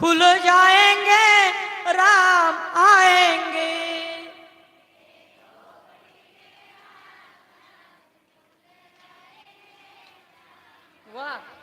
खुल जाएंगे राम आएंगे। वाह।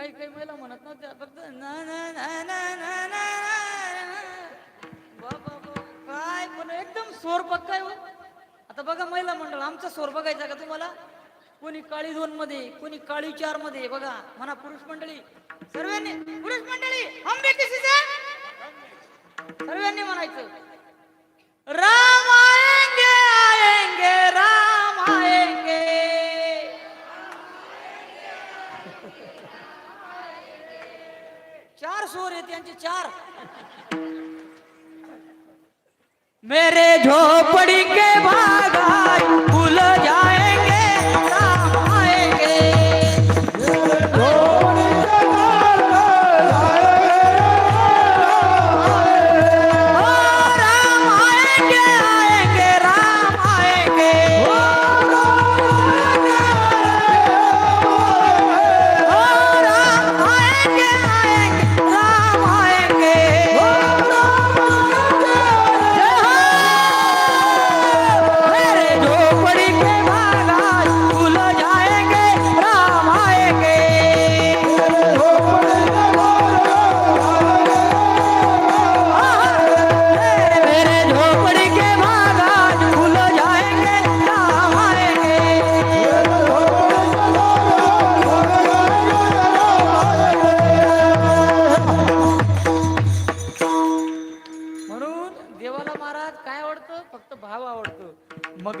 काही काही महिला म्हणत नव्हत्या. फक्त ना ना ना ना ना ना काय पण एकदम स्वर पक्का हो. आता बघा महिला मंडळ आमचा स्वर बघायचा का तुम्हाला? कोणी काळी दोन मध्ये कोणी काळी चारमध्ये बघा म्हणा पुरुष मंडळी. सर्वांनी पुरुष मंडळी सर्वांनी म्हणायचं. रा चार मेरे झोपड़ी के बागान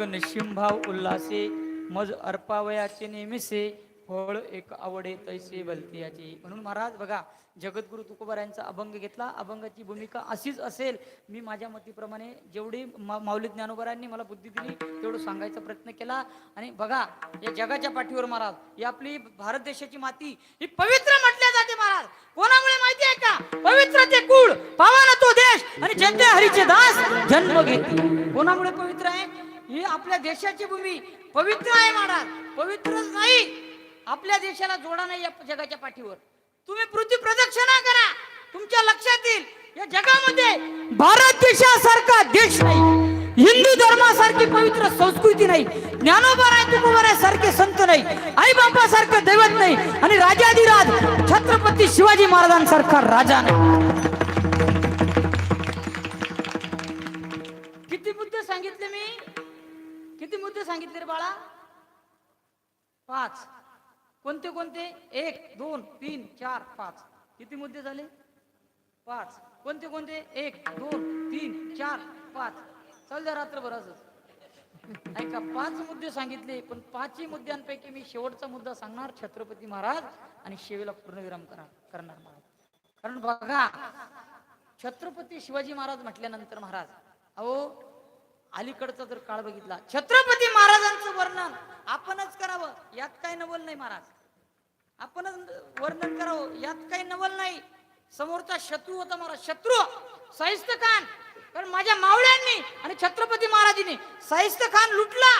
मग निशिमभाव उल्हासे मज अर्पावयाचे नेहमीसे फळ एक आवडे तैसे बलतियाची. म्हणून महाराज बघा जगद्गुरु तुकोबारायांचा अभंग घेतला. अभंगाची भूमिका अशीच असेल मी माझ्या मतीप्रमाणे जेवढी मा माऊली ज्ञानोबरांनी मला बुद्धी दिली तेवढं सांगायचा प्रयत्न केला. आणि बघा या जगाच्या पाठीवर महाराज ही आपली भारत देशाची माती ही पवित्र म्हटल्या जाते महाराज. कोणामुळे माहिती आहे का? पवित्र ते कुळ पावाना तो देश आणि जनते हरीचे दास जन्म घेते कोणामुळे पवित्र आहे? ही आपल्या देशाची भूमी. पवित्र आहे महाराज. पवित्रच नाही. आपल्या देशाला जोडा नाही या जगाच्या पाठीवर. तुम्ही पृथ्वी प्रदक्षिणा करा. तुमच्या लक्षात येईल. या जगामध्ये भारत देशासारखा देश नाही. हिंदू धर्मासारखी पवित्र संस्कृती नाही. ज्ञानोबराय तुकोबराय सारखे संत नाही. आई बापासारखं दैवत नाही. आणि राजाधिराज छत्रपती शिवाजी महाराजांसारखा राजा नाही. किती मुद्दे सांगितले मी? किती मुद्दे सांगितले रे बाळा? पाच. कोणते कोणते? एक दोन तीन चार पाच. किती मुद्दे झाले? पाच. कोणते कोणते? एक दोन तीन चार पाच. चल द्या रात्रभर असंच ऐका पाच मुद्दे सांगितले पण पाचही मुद्द्यांपैकी मी शेवटचा मुद्दा सांगणार छत्रपती महाराज आणि शेवेला पूर्णविराम करा करणार महाराज. कारण बघा छत्रपती शिवाजी महाराज म्हटल्यानंतर महाराज अहो अलीकडचा जर काळ बघितला छत्रपती महाराजांचं वर्णन आपणच करावं यात काय नवल नाही महाराज. आपणच वर्णन करावं यात काही नवल नाही. समोरचा शत्रू होता महाराज शत्रू साहिस्त खान. कारण माझ्या मावळ्यांनी आणि छत्रपती महाराजांनी साहिस्त खान लुटला.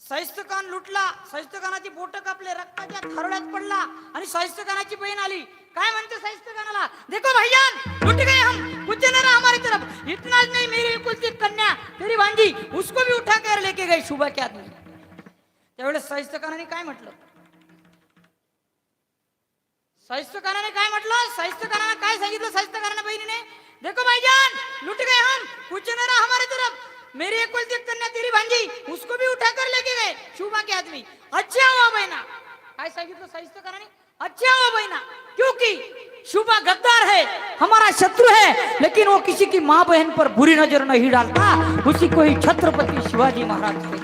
साहिस्त खान लुटला साहिस्त खानाची बोट कापले रक्ताच्या थारोड्यात पडला आणि साहिस्त खानाची बहीण आली. काय म्हणते साहिस्त खानाला? देखो भाईजान लुट गए हम. कुछ हमारी तरफ। इतना नहीं मेरी कुछ कन्या तेरी भांजी उसको भी उठा कर लेके गई शुभा के आदमी। त्यावेळेस साहित्य काय म्हटलं? साहित्य काय म्हटलं? साहित्य काय सांगितलं साहित्य बहिणीने? देखो भाईजान लुट गए हम कुछ न हमारी तरफ। मेरी एक कुल कन्या तेरी भांजी उसको भी उठा कर लेके गए शुभा के आदमी। अच्छा हुआ बहना। काय सांगितलं साहित्य अच्छा हुआ बहना क्योंकि शुभा गद्दार है। हमारा शत्रु है लेकिन वो किसी की माँ बहन पर बुरी नजर नहीं डालता उसी को ही छत्रपति शिवाजी महाराज कहते हैं।